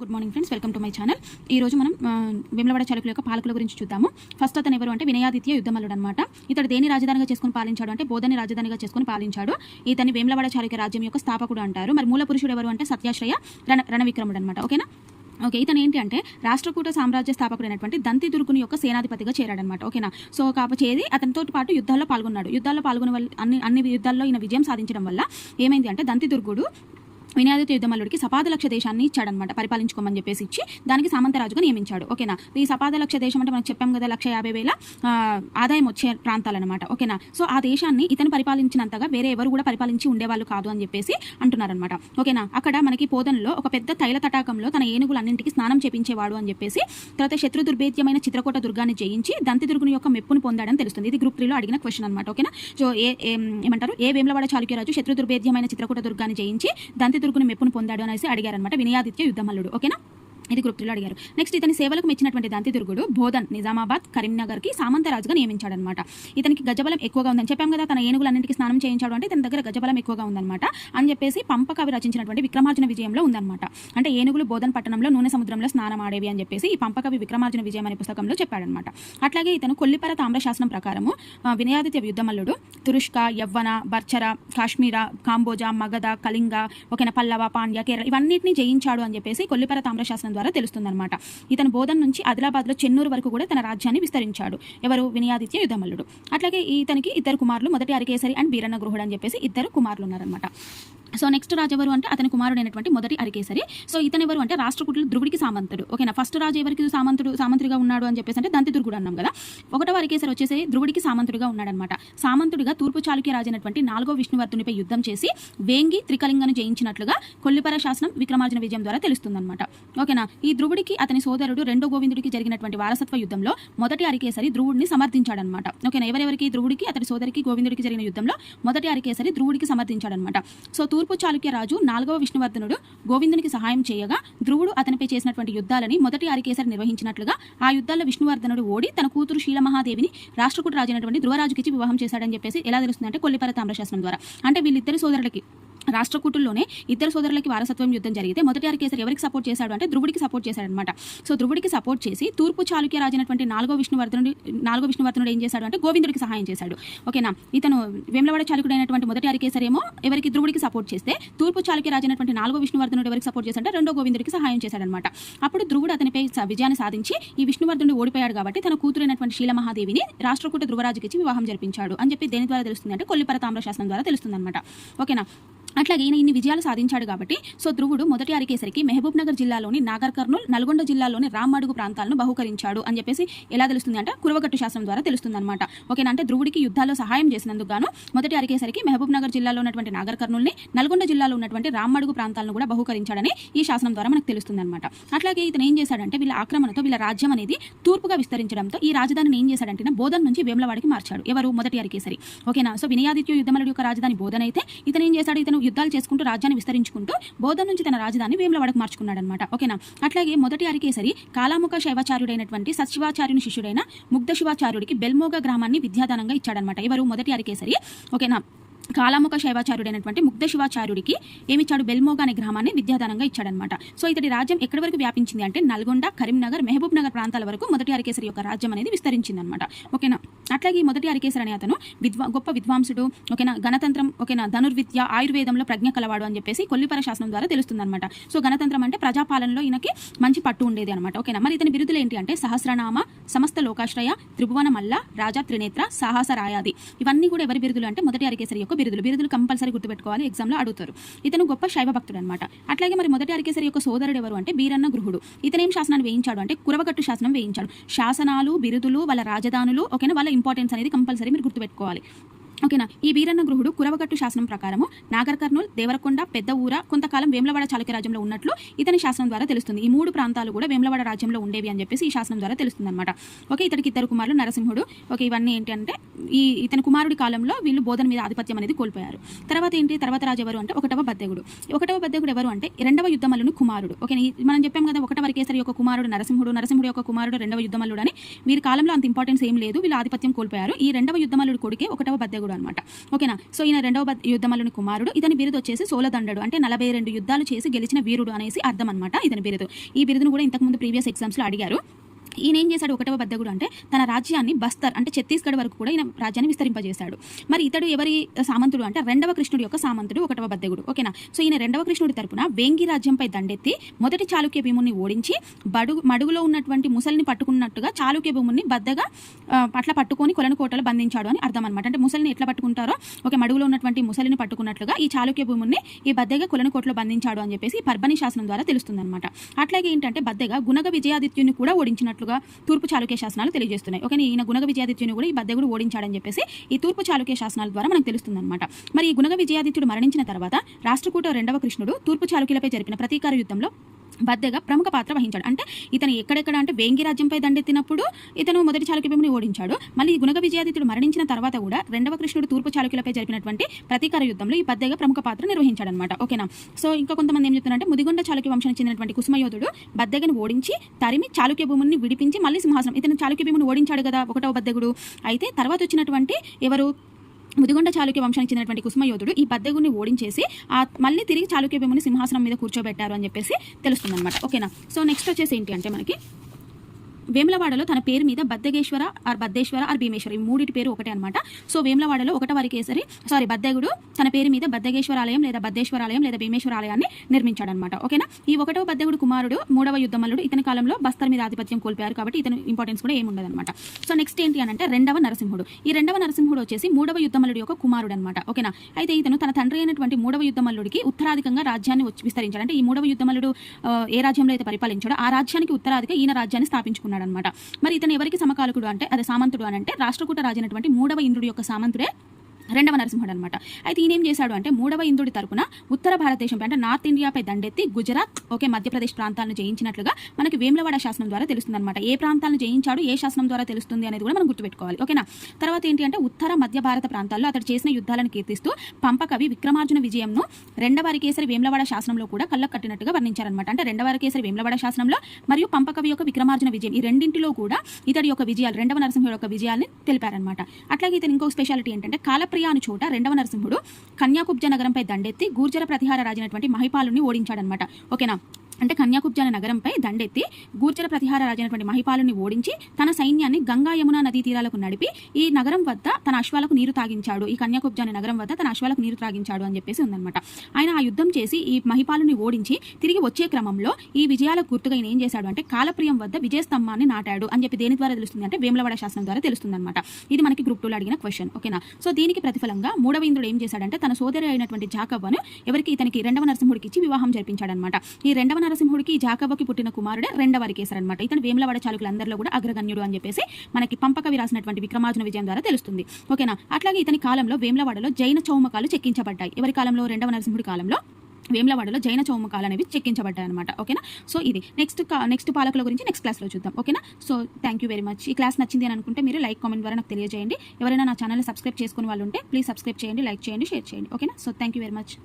Good morning friends welcome to my channel ఈ రోజు మనం విమలవాడ వేములవాడ యొక్క పాలకుల గురించి చూద్దాము. ఫస్ట్ అతను ఎవరు అంటే వినయాదిత్య యుద్ధమల్లుడు అనమాట ఇతడు దేని రాజధానిగా చేసుకుని పాలించాడు అంటే బోధని రాజధానిగా చేసుకుని పాలించాడు. ఇతని వేములవాడ చాళుక్య రాజ్యం యొక్క స్థాపకుడు అంటారు. మరి మూల పురుషుడు ఎవరు అంటే సత్యాశ్రయ రణ రణవిక్రముడు అనమాట ఓకేనా? ఓకే ఇతను ఏంటి అంటే రాష్ట్రకూట సామ్రాజ్య స్థాపకుడైనటువంటి దంతి దుర్గుని యొక్క సేనాధిపతిగా చేరాడనమాట ఓకేనా? సో కాకపోతే అతనితో పాటు యుద్ధాల్లో పాల్గొన్నాడు. యుద్ధాల్లో పాల్గొనే వల్ల అన్ని అన్ని యుద్ధాల్లో ఈయన విజయం సాధించడం వల్ల ఏమైంది అంటే దంతి దుర్గుడు వినయాదిత్య యుద్ధమల్లుడికి సపాద లక్ష దేశాన్ని ఇచ్చాడనమాట పరిపాలించుకోమని చెప్పేసి ఇచ్చి దానికి సామంతరాజుగా నియమించాడు. ఓకేనా? ఈ సపాద లక్ష దేశం అంటే మనం చెప్పాం కదా లక్ష యాభై వేల ఆదాయం వచ్చే ప్రాంతాలన్నమాట. ఓకేనా? సో ఆ దేశాన్ని ఇతను పరిపాలించినంతగా వేరే ఎవరు కూడా పరిపాలించి ఉండేవాళ్ళు కాదు అని చెప్పేసి అంటున్నారనమాట ఓకేనా? అక్కడ మనకి పోదనలో ఒక పెద్ద తైల తటాకంలో తన ఏనుగులన్నింటికి స్నానం చేపించేవాడు అని చెప్పేసి తర్వాత శత్రు దుర్భేద్యమైన చిత్రకోట దుర్గాన్ని జయించి దంతి దుర్గుని యొక్క మెప్పును పొందాడని తెలుస్తుంది. ఇది గ్రూప్ త్రీలో అడిగిన క్వశ్చన్ అనమాట ఓకేనా? సో ఏ ఏమంటారు? ఏ వేములవాడ చాళుక్యరాజు శత్రు దుర్భేద్యమైన చిత్రకూట దుర్గాన్ని జయించి దంతి దుర్గుని మెప్పును పొందాడు అనేసి అడిగారనమాట వినయాదిత్య యుద్ధమల్లుడు. ఓకేనా? ఇది గ్రూప్ త్రీలో అడిగారు. నెక్స్ట్ ఇతని సేవలకు మెచ్చినటువంటి దంతిదుర్గుడు బోధన్ నిజామాబాద్ కరీంనగర్కి సామంతరాజుగా నియమించాడనమాట. ఇతనికి గజబలం ఎక్కువగా ఉందని చెప్పాం కదా తన ఏనుగులన్నింటికి స్నానం చేయించాడు అంటే తన దగ్గర గజబలం ఎక్కువగా ఉందన్నమాట అని చెప్పేసి పంపకవి రచించినటువంటి విక్రమార్జున విజయంలో ఉందన్నమాట అంటే ఏనుగులు బోధన్ పట్టణంలో నూనె సముద్రంలో స్నానం ఆడేవి అని చెప్పేసి ఈ పంపకవి విక్రమార్జున విజయం అనే పుస్తకంలో చెప్పాడనమాట. అట్లాగే ఇతను కొల్లిపర తామ్రశాసనం ప్రకారము వినయాదిత్య యుద్ధమల్లుడు తురుష్క యవ్వన బర్చర కాశ్మీర కాంబోజా మగధ కళింగ ఒకన పల్లవ పాండ్య కేరళ ఇవన్నిటిని జయించాడు అని చెప్పేసి కొల్లిపర తామ్రశాసనం ద్వారా తెలుస్తుందన్నమాట. ఇతను బోధన్ నుంచి ఆదిలాబాద్లో చెన్నూరు వరకు కూడా తన రాజ్యాన్ని విస్తరించాడు. ఎవరు? వినయాదిత్య యుద్ధమల్లుడు. అట్లాగే ఇతనికి ఇద్దరు కుమారులు మొదటి అరికేసరి అండ్ బీరన్న గృహుడు అని చెప్పేసి ఇద్దరు కుమారులు ఉన్నారనమాట సో నెక్స్ట్ రాజు ఎవరు అంటే అతని కుమారుడైనటువంటి మొదటి అరికేసరి. సో ఇతను ఎవరు అంటే రాష్ట్రకూటులు ధ్రువుడికి సామంతుడు. ఓకేనా? ఫస్ట్ రాజు ఎవరికి సామంతుడు సామంతుడిగా ఉన్నాడు అని చెప్పేసి అంటే దంతి దుర్గుడు అన్నాం కదా. ఒకటో అరికేసరి వచ్చేసి ధ్రువుడికి సామంతుడిగా ఉన్నాడనమాట. సామంతుడిగా తూర్పు చాళుక్య రాజైనటువంటి నాలుగో విష్ణువర్తునిపై యుద్ధం చేసి వేంగి త్రికలింగను జయించినట్లుగా కొల్లిపర శాసనం విక్రమార్జున విజయం ద్వారా తెలుస్తుందన్నమాట. ఓకేనా? ఈ ధ్రువుడికి అతని సోదరుడు రెండో గోవిందుడికి జరిగినటువంటి వారసత్వ యుద్ధంలో మొదటి అరికేసరి ధ్రువుడిని సమర్థించాడనమాట ఓకేనా? ఎవరెవరికి? ధ్రువుడికి అతని సోదరికి గోవిందుడికి జరిగిన యుద్ధంలో మొదటి అరికేసరి ధ్రువుడికి సమర్థించాడనమాట సో తూర్పు చాళుక్య రాజు నాలుగవ విష్ణువర్ధనుడు గోవిందునికి సహాయం చేయగా ధ్రువుడు అతనిపై చేసినటువంటి యుద్ధాలని మొదటి అరికేసరి నిర్వహించినట్లుగా ఆ యుద్ధాల్లో విష్ణువర్ధనుడు ఓడి తన కూతురు శీలమహాదేవిని రాష్ట్రకూట రాజైనటువంటి ధ్రువరాజుకిచ్చి వివాహం చేశాడని చెప్పేసి ఎలా తెలుస్తుందంటే కొల్లిపర తామ్రశాస్త్రం ద్వారా. అంటే వీళ్ళిద్దరి సోదరులకి రాష్ట్రకూటుల్లోనే ఇద్దరు సోదరులకి వారసత్వం యుద్ధం జరిగితే మొదటి అరికేసరి ఎవరికి సపోర్ట్ చేశాడు అంటే ధ్రువుడికి సపోర్ట్ చేశాడనమాట సో ధ్రువుడికి సపోర్ట్ చేసి తూర్పు చాళుక్య రాజైనటువంటి నాలుగో విష్ణువర్ధనుడి నాలుగో విష్ణువర్ధనుడు ఏం చేశాడు అంటే గోవిందుడికి సహాయం చేశాడు. ఓకేనా ఇతను వేములవాడ చాళుకుడైనటువంటి మొదటి అరికేసరి ఏమో ఎవరికి ధ్రువుడికి సపోర్ట్ చేస్తే తూర్పు చాళుక్య రాజైనటువంటి నాలుగో విష్ణువర్ధనుడు ఎవరికి సపోర్ట్ చేశాడంటే రెండో గోవిందుడికి సహాయం చేశాడనమాట అప్పుడు ధ్రువుడు అతనిపై విజయాన్ని సాధించి ఈ విష్ణువర్ధనుడు ఓడిపోయాడు కాబట్టి తన కూతురైనటువంటి శీలమహాదేవిని రాష్ట్రకూట ధ్రువరాజుకిచ్చి వివాహం జరిపించాడు అని చెప్పి దేని ద్వారా తెలుస్తుంది అంటే కొల్లిపర తామ్రశాస్త్రం ద్వారా తెలుస్తుంది అనమాట ఓకేనా అట్లాగే ఈయన ఇన్ని విజయాలు సాధించాడు కాబట్టి సో ధ్రువుడు మొదటి అరికేసరికి మహబూబ్ నగర్ జిల్లాలోని నాగర్ కర్నూల్ నల్గొండ జిల్లాలోని రామ్మడుగు ప్రాంతాలను బహుకరించాడు అని చెప్పేసి ఎలా తెలుస్తుంది అంటే కురవకట్టు శాస్త్రం ద్వారా తెలుస్తుంది అనమాట ఓకేనా? అంటే ధ్రువుడికి యుద్ధాల్లో సహాయం చేసినందుకు గాను మొదటి అరికేసరికి మహబూబ్ నగర్ జిల్లాలో ఉన్నటువంటి నాగర్ కర్నూల్ని నల్గొండ జిల్లాలో ఉన్నటువంటి రామ్మడుగు ప్రాంతాలను కూడా బహుకరించాడని ఈ శాసనం ద్వారా మనకు తెలుస్తుంది అనమాట అట్లాగే ఇతను ఏం చేశాడంటే వీళ్ళ ఆక్రమణతో వీళ్ళ రాజ్యం అనేది తూర్పుగా విస్తరించడంతో ఈ రాజధానిని ఏం చేశాడంటే బోధన్ నుంచి వేములవాడికి మార్చాడు. ఎవరు? మొదటి అరికేసరి. ఓకేనా? సో వినయాదిత్య యుద్ధమలుడి యొక్క రాజధాని బోధన అయితే ఇతను ఏం చేశాడు? ఇతను యుద్ధాలు చేసుకుంటూ రాజ్యాన్ని విస్తరించుకుంటూ బోధన్ నుంచి తన రాజధాని వేములవాడకు మార్చుకున్నాడు అనమాట ఓకేనా? అట్లాగే మొదటి అరికేసరి కాలాముఖ శైవాచార్యుడైనటువంటి సత్శివాచార్యుని శిష్యుడైన ముగ్ధ శివాచార్యుడికి బెల్మోగ గ్రామాన్ని విద్యాదానంగా ఇచ్చాడనమాట ఎవరు? మొదటి అరికేసరి. ఓకేనా? కాలాముఖ శైవాచార్యుడైనటువంటి ముగ్ధ శివాచార్యుడికి ఏమిచ్చాడు? బెల్మోగ అనే గ్రామాన్ని విద్యాదానంగా ఇచ్చాడనమాట సో ఇతడి రాజ్యం ఎక్కడి వరకు వ్యాపించింది అంటే నల్గొండ కరీంనగర్ మహబూబ్ నగర్ ప్రాంతాల వరకు మొదటి అరికేసరి యొక్క రాజ్యం అనేది విస్తరించింది అనమాట ఓకేనా? అట్లాగే ఈ మొదటి అరికేసరి అనే అతను విద్వా గొప్ప విద్వాంసుడు ఓకేనా గణతంత్రం ఓకేనా ధనుర్విద్య ఆయుర్వేదంలో ప్రజ్ఞ కలవాడు అని చెప్పేసి కొల్లిపర శాసనం ద్వారా తెలుస్తుంది అనమాట సో గణతంత్రం అంటే ప్రజాపాలనలో ఈయనకి మంచి పట్టు ఉండేది అనమాట ఓకేనా? మరి ఇతని బిరుదులు ఏంటి అంటే సహస్రనామ సమస్త లోకాశ్రయ త్రిభువన మల్ల రాజా త్రినేత్ర సాహస రాయాది. ఇవన్నీ కూడా ఎవరి బిరుదులు అంటే మొదటి అరికేసరి యొక్క బిరుదులు. బిరుదులు కంపల్సరీ గుర్తుపెట్టుకోవాలి. ఎగ్జామ్లో అడుగుతారు. ఇతను గొప్ప శైవ భక్తుడు అనమాట అట్లాగే మరి మొదటి అరికేసరి యొక్క సోదరుడు ఎవరు అంటే బీరన్న గృహుడు. ఇతనేం శాసనాన్ని వేయించాడు అంటే కురవగట్టు శాసనం వేయించాడు. శాసనాలు బిరుదులు వాళ్ళ రాజధానులు ఓకేనా వాళ్ళ ఇంపార్టెన్స్ అనేది కంపల్సరీ మీరు గుర్తుపెట్టుకోవాలి. ఓకేనా? ఈ వీరన్న గృహుడు కురవగట్టు శాసనం ప్రకారము నాగర్ కర్నూలు దేవరకొండ పెద్ద ఊర కొంతకాలం వేములవాడ చాళుక్య రాజ్యంలో ఉన్నట్లు ఇతని శాసనం ద్వారా తెలుస్తుంది. ఈ మూడు ప్రాంతాలు కూడా వేములవాడ రాజ్యంలో ఉండేవి అని చెప్పేసి ఈ శాసనం ద్వారా తెలుస్తుంది అనమాట ఓకే ఇతడికి ఇద్దరు కుమారులు నరసింహుడు. ఓకే ఇవన్నీ ఏంటి అంటే ఈ ఇతని కుమారుడి కాలంలో వీళ్ళు బోధన మీద ఆధిపత్యం అనేది కోల్పోయారు. తర్వాత ఏంటి? తర్వాత రాజు ఎవరు అంటే ఒకటవ బద్దెగుడు. ఒకటవ బద్దెగుడు ఎవరు అంటే రెండవ యుద్ధమల్లుని కుమారుడు. ఓకే మనం చెప్పాం కదా ఒకటవ వరకేసరి యొక్క కుమారుడు నరసింహుడు. నరసింహుడు యొక్క కుమారుడు రెండవ యుద్ధమల్లుడు అని. వీరి కాలంలో అంత ఇంపార్టెన్స్ ఏం లేదు. వీళ్ళు ఆధిపత్యం కోల్పోయారు. ఈ రెండవ యుద్ధమల్లుడు కొడుకే ఒకటవ బద్దెగుడు. అనమాట ఓకేనా? సో ఈయన రెండవ బ- యుద్ధమల్లుని కుమారుడు. ఇతని బిరుదు వచ్చేసి సోలదండడు. అంటే నలభై రెండు యుద్ధాలు చేసి గెలిచిన వీరుడు అనేసి అర్థం అనమాట ఇతని బిరుదు. ఈ బిరుదును కూడా ఇంతకుముందు ప్రీవియస్ ఎగ్జామ్స్లో అడిగారు. ఈయన ఏం చేశాడు? ఒకటవ బద్దగుడు అంటే తన రాజ్యాన్ని బస్తర్ అంటే ఛత్తీస్గఢ్ వరకు కూడా ఈయన రాజ్యాన్ని విస్తరింపజేశాడు. మరి ఇతడు ఎవరి సామంతుడు అంటే రెండవ కృష్ణుడి యొక్క సామంతుడు ఒకటవ బద్దగుడు ఓకేనా? సో ఈయన రెండవ కృష్ణుడి తరపున వేంగి రాజ్యంపై దండెత్తి మొదటి చాళుక్య భీముని ఓడించి బడుగు మడుగులో ఉన్నటువంటి ముసలిని పట్టుకున్నట్టుగా చాళుక్య భీముని బద్దగా పట్ల పట్టుకొని కొలను కోటలో బంధించాడు అని అర్థం అనమాట అంటే ముసలిని ఎట్లా పట్టుకుంటారో ఒక మడుగులో ఉన్నటువంటి ముసలిని పట్టుకున్నట్లుగా ఈ చాళుక్య భూముని ఈ బద్దెగా కొలను కోటలో బంధించాడు అని చెప్పేసి పర్బని శాసనం ద్వారా తెలుస్తుంది అనమాట అట్లాగే ఏంటంటే బద్దెగా గుణగ విజయాదిత్యుని కూడా ఓడించినట్లు ఓడించినట్లుగా తూర్పు చాళుక్య శాసనాలు తెలియజేస్తున్నాయి. ఓకే ఈయన గుణగ విజయాదిత్యుని కూడా ఈ బద్దెగుడు ఓడించాడని చెప్పేసి ఈ తూర్పు చాళుక్య శాసనాల ద్వారా మనకు తెలుస్తుందనమాట మరి ఈ గుణగ విజయాదిత్యుడు మరణించిన తర్వాత రాష్ట్రకూట రెండవ కృష్ణుడు తూర్పు చాళుక్యులపై జరిపిన ప్రతీకార యుద్ధంలో బద్దెగా ప్రముఖ పాత్ర వహించాడు. అంటే ఇతను ఎక్కడెక్కడ అంటే వేంగి రాజ్యంపై దండెత్తినప్పుడు ఇతను మొదటి చాళుక్యభూమిని ఓడించాడు. మళ్ళీ గుణగ విజయాదిత్యుడు మరణించిన తర్వాత కూడా రెండవ కృష్ణుడు తూర్పు చాళుక్యులపై జరిపినటువంటి ప్రతీకార యుద్ధంలో ఈ బద్దెగా ప్రముఖ పాత్ర నిర్వహించాడనమాట ఓకేనా? సో ఇంకా కొంతమంది ఏం చెప్తున్నారంటే ముదిగొండ చాళుక్య వంశానికి చెందినటువంటి కుసుమయోధుడు బద్దెగని ఓడించి తరిమి చాళుక్య భూముని విడిపించి మళ్ళీ సింహాసనం ఇతను చాళుక్య భూమిని ఓడించాడు కదా ఒకటవ బద్దెగుడు. అయితే తర్వాత వచ్చినటువంటి ఎవరు? ముదిగొండ చాళుక్య వంశానికి చెందినటువంటి కుసుమయోధుడు ఈ బద్దెగుని ఓడించేసి ఆ మళ్ళీ తిరిగి చాళుక్య భీముని సింహాసనం మీద కూర్చోబెట్టారు అని చెప్పేసి తెలుస్తుందన్నమాట. ఓకేనా? సో నెక్స్ట్ వచ్చేసి ఏంటి అంటే మనకి వేములవాడలో తన పేరు మీద బద్దగేశ్వర ఆర్ బద్దేశ్వర ఆర్ భీమేశ్వర ఈ మూడిటి పేరు ఒకటే అనమాట సో వేములవాడలో ఒకటవ కేసరి సారీ బద్దెగుడు తన పేరు మీద బద్దగేశ్వర ఆలయం లేదా బద్దేశ్వర ఆలయం లేదా భీమేశ్వర ఆలయాన్ని నిర్మించాడనమాట ఓకేనా? ఈ ఒకటవ బద్దెగుడు కుమారుడు మూడవ యుద్ధమల్లుడు ఇతని కాలంలో బస్తర్ మీద ఆధిపత్యం కోల్పోయారు కాబట్టి ఇతని ఇంపార్టెన్స్ కూడా ఏముండదు అనమాట సో నెక్స్ట్ ఏంటి అని అంటే రెండవ నరసింహుడు. ఈ రెండవ నరసింహుడు వచ్చేసి మూడవ యుద్ధమల్లుడి యొక్క కుమారుడు అనమాట ఓకేనా? అయితే ఇతను తన తండ్రి అయినటువంటి మూడవ యుద్ధమల్లుడికి ఉత్తరాధికంగా రాజ్యాన్ని విస్తరించాడు. అంటే ఈ మూడవ యుద్ధమల్లుడు ఏ రాజ్యంలో అయితే పరిపాలించాడో ఆ రాజ్యానికి ఉత్తరాధిక ఈయన రాజ్యాన్ని స్థాపించుకున్నాడు. అనమాట మరి ఇతను ఎవరికి సమకాలకుడు అంటే అదే సామంతుడు అని అంటే రాష్ట్రకూట రాజైనటువంటి మూడవ ఇంద్రుడి యొక్క సామంతుడే రెండవ నరసింహుడు అనమాట అయితే ఈయన ఏం చేశాడు అంటే మూడవ ఇంద్రుడి తరపున ఉత్తర భారతదేశంపై అంటే నార్త్ ఇండియాపై దండెత్తి గుజరాత్ ఓకే మధ్యప్రదేశ్ ప్రాంతాలను జయించినట్లుగా మనకి వేములవాడ శాసనం ద్వారా తెలుస్తుంది అనమాట ఏ ప్రాంతాలను జయించాడు ఏ శాసనం ద్వారా తెలుస్తుంది అనేది కూడా మనం గుర్తుపెట్టుకోవాలి ఓకేనా? తర్వాత ఏంటి అంటే ఉత్తర మధ్య భారత ప్రాంతాల్లో అతడు చేసిన యుద్ధాలను కీర్తిస్తూ పంపకవి విక్రమార్జున విజయంను రెండవ కేసరి వేములవాడ శాసనంలో కూడా కళ్ళకు కట్టినట్టుగా వర్ణించారనమాట అంటే రెండవ కేసరి వేములవాడ శాసనంలో మరియు పంపకవి యొక్క విక్రమార్జున విజయం ఈ రెండింటిలో కూడా ఇతడి యొక్క విజయాలు రెండవ నరసింహుడు యొక్క విజయాన్ని తెలిపారనమాట అట్లాగే ఇతను ఇంకో స్పెషాలిటీ ఏంటంటే కాలప్రియ అని చోట రెండవ నరసింహుడు కన్యాకుబ్జ నగరంపై దండెత్తి గూర్జర ప్రతిహార రాజినటువంటి మహిపాలుని ఓడించాడనమాట ఓకేనా? అంటే కన్యాకుబ్జ అనే నగరంపై దండెత్తి గూర్జర ప్రతిహార రాజైనటువంటి మహిపాలుని ఓడించి తన సైన్యాన్ని గంగా యమున నదీ తీరాలకు నడిపి ఈ నగరం వద్ద తన అశ్వాలకు నీరు తాగించాడు. ఈ కన్యాకుబ్జ అనే నగరం వద్ద తన అశ్వాలకు నీరు తాగించాడు అని చెప్పేసి ఉందన్నమాట. ఆయన ఆ యుద్ధం చేసి ఈ మహిపాలుని ఓడించి తిరిగి వచ్చే క్రమంలో ఈ విజయాలకు గుర్తుగా ఈయన ఏం చేశాడు అంటే కాలప్రియం వద్ద విజయస్తంభాన్ని నాటాడు అని చెప్పి దేని ద్వారా తెలుస్తుంది అంటే వేములవాడ శాసనం ద్వారా తెలుస్తుంది అనమాట ఇది మనకి గ్రూప్ టూలో అడిగిన క్వశ్చన్ ఓకేనా సో దీనికి ప్రతిఫలంగా మూడవ ఇంద్రుడు ఏం చేశాడంటే తన సోదరి అయినటువంటి జాకవ్వను ఎవరికి ఇతనికి రెండవ నరసింహుడికి ఇచ్చి వివాహం జరిపించాడనమాట ఈ రెండవ నరసింహుడికి జాకవ్వకి పుట్టిన కుమారుడే రెండవ కేసర్ అనమాట ఇతను వేములవాడ చాలుకులందరిలో కూడా అగ్రగణ్యుడు అని చెప్పేసి మనకి పంపకవి రాసినటువంటి విక్రమార్జున విజయం ద్వారా తెలుస్తుంది. ఓకేనా? అట్లాగే ఇతని కాలంలో వేములవాడలో జైన చౌమకాలు చెక్కించబడ్డాయి. ఎవరి కాలంలో? రెండవ నరసింహుడి కాలంలో వేములవాడలో జైన చౌమకాలు అనేవి చెక్కించబడ్డాయి అనమాట ఓకేనా? సో ఇది నెక్స్ట్ నెక్స్ట్ పాలకుల గురించి నెక్స్ట్ క్లాస్లో చూద్దాం. ఓకేనా? So thank you very much. ఈ క్లాస్ నచ్చింది అని అనుకుంటే మీరు లైక్ కామెంట్ ద్వారా నాకు తెలియజేయండి. ఎవరైనా నా ఛానల్ సబ్స్క్రైబ్ చేసుకుని వాళ్ళు ఉంటే ప్లీజ్ సబ్స్క్రైబ్ చేయండి లైక్ చేయండి షేర్ చేయండి. ఓకేనా? So thank you very much.